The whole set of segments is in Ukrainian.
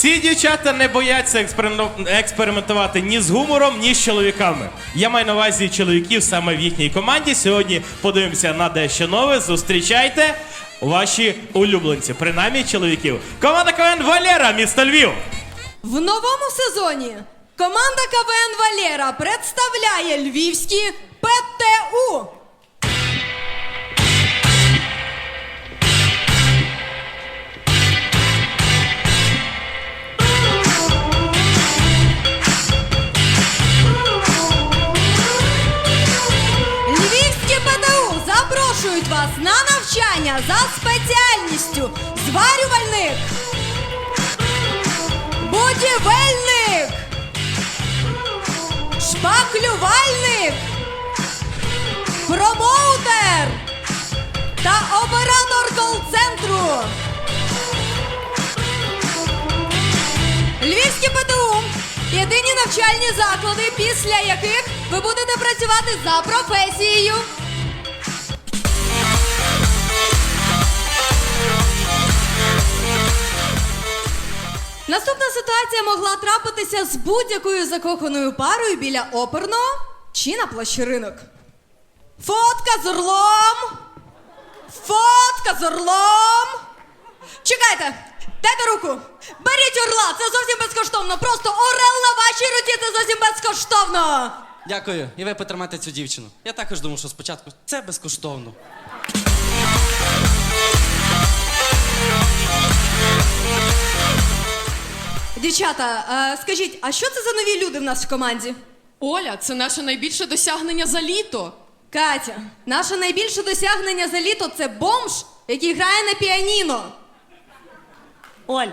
Ці дівчата не бояться експериментувати ні з гумором, ні з чоловіками. Я маю на увазі чоловіків саме в їхній команді. Сьогодні подивимося на дещо нове. Зустрічайте ваші улюбленці, принаймні чоловіків. Команда КВН Валера, місто Львів. В новому сезоні команда КВН Валера представляє львівські ПТУ. Вас на навчання за спеціальністю зварювальник, будівельник, шпаклювальник, промоутер. Та оператор кол-центру. Львівські ПТУ. Єдині навчальні заклади, після яких ви будете працювати за професією. Наступна ситуація могла трапитися з будь-якою закоханою парою біля оперного чи на площі ринок. Фотка з орлом! Фотка з орлом! Чекайте! Дайте руку! Беріть орла! Це зовсім безкоштовно! Просто орел на вашій руці це зовсім безкоштовно! Дякую. І ви потримайте цю дівчину. Я також думав, що спочатку це безкоштовно. Дівчата, е, скажіть, а що це за нові люди в нас в команді? Оля, це наше найбільше досягнення за літо. Катя, наше найбільше досягнення за літо це бомж, який грає на піаніно. Оль,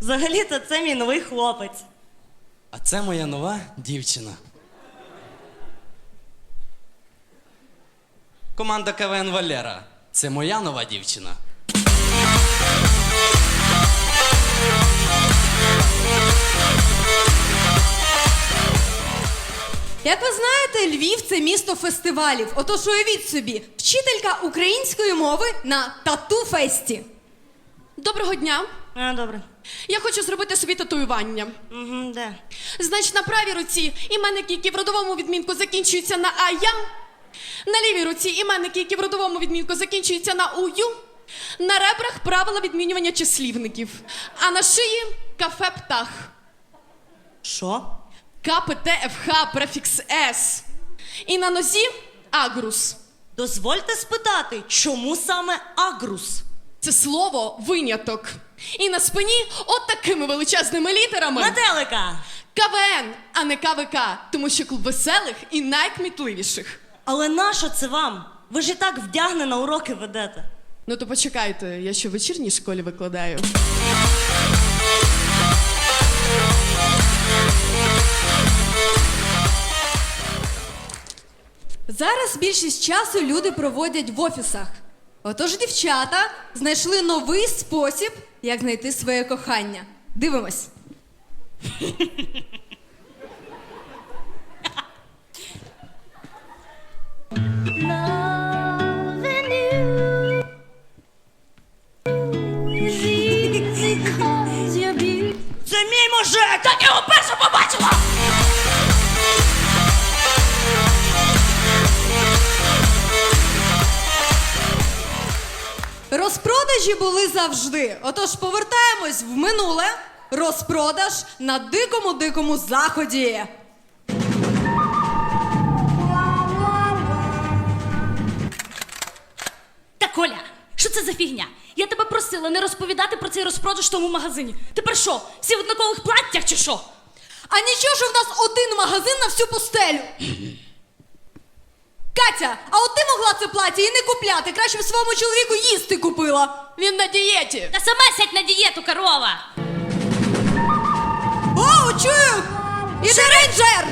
взагалі-то це мій новий хлопець. А це моя нова дівчина. Команда КВН Валера. Це моя нова дівчина. Як ви знаєте, Львів це місто фестивалів. Отож уявіть собі, вчителька української мови на тату-фесті. Доброго дня. А, добре. Я хочу зробити собі татуювання. Угу, де? Значить, на правій руці іменники, які в родовому відмінку закінчуються на ая. На лівій руці іменники, які в родовому відмінку закінчуються на ую. На ребрах правила відмінювання числівників. А на шиї кафе птах. Що? КПТФХ префікс С. І на нозі агрус. Дозвольте спитати, чому саме агрус? Це слово виняток. І на спині от такими величезними літерами. Метелика! КВН, а не КВК, тому що клуб веселих і найкмітливіших. Але нащо це вам? Ви ж і так вдягне на уроки ведете. Ну то почекайте, я що в вечірній школі викладаю. Зараз більшість часу люди проводять в офісах. Отож, дівчата знайшли новий спосіб, як знайти своє кохання. Дивимось. Це мій мужик! Так я його перше побачила! Розпродажі були завжди. Отож, повертаємось в минуле. Розпродаж на дикому дикому заході. Та Коля, що це за фігня? Я тебе просила не розповідати про цей розпродаж в тому магазині. Тепер що, всі в однакових платтях чи що? А нічого, що в нас один магазин на всю пустелю. Катя, а от ти могла це плаття і не купляти. Краще б своєму чоловіку їсти купила. Він на дієті. Та сама сядь на дієту, корова! О, чую! Іде рейнджер!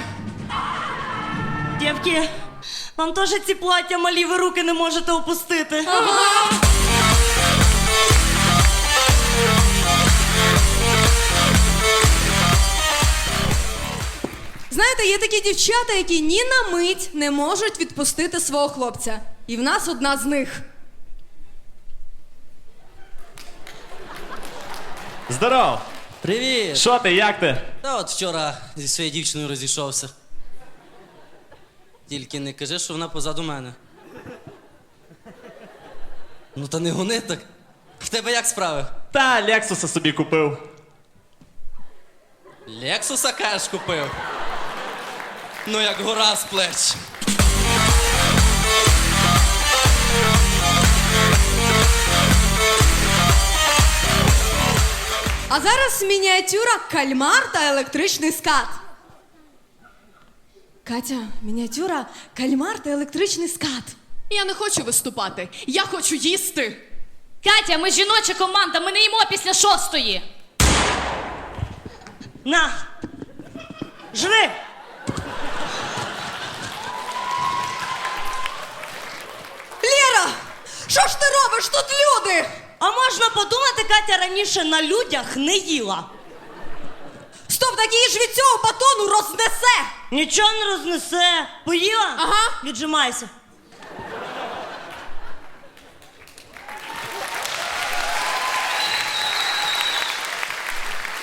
Дівки, вам теж ці плаття малі, ви руки не можете опустити. Знаєте, є такі дівчата, які ні на мить не можуть відпустити свого хлопця. І в нас одна з них. Здоров! Привіт! Що ти, як ти? Та от вчора зі своєю дівчиною розійшовся. Тільки не кажи, що вона позаду мене. Ну та не гони так. В тебе як справи? Та Лексуса собі купив. Лексуса кажеш купив. Ну як гора з плеч. А зараз мініатюра кальмар та електричний скат. Катя, мініатюра кальмар та електричний скат. Я не хочу виступати, я хочу їсти. Катя, ми жіноча команда, ми не їмо після шостої. На! Жри! Лєра! Що ж ти робиш? Тут люди! А можна подумати, Катя раніше на людях не їла. Стоп, так її ж від цього батону рознесе! Нічого не рознесе. Поїла? Ага. Віджимайся.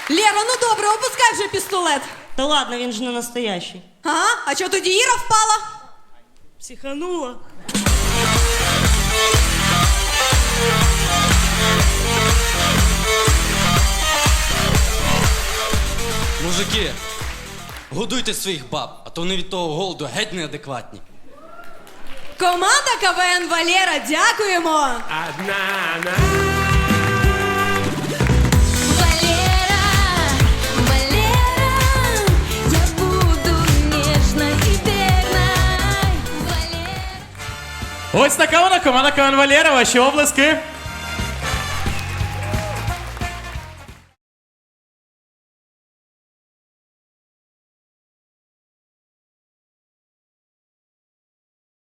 Лєра, ну добре, опускай вже пістолет. Та ладно, він ж не настоящий. Ага, а чого тоді Іра впала? Психанула. Мужики, годуйте своїх баб, а то вони від того голоду геть неадекватні. Команда КВН Валера, дякуємо! Валера, Валера, я буду верной. Валера. Ось така вона команда КВН Валєра, ваші облески.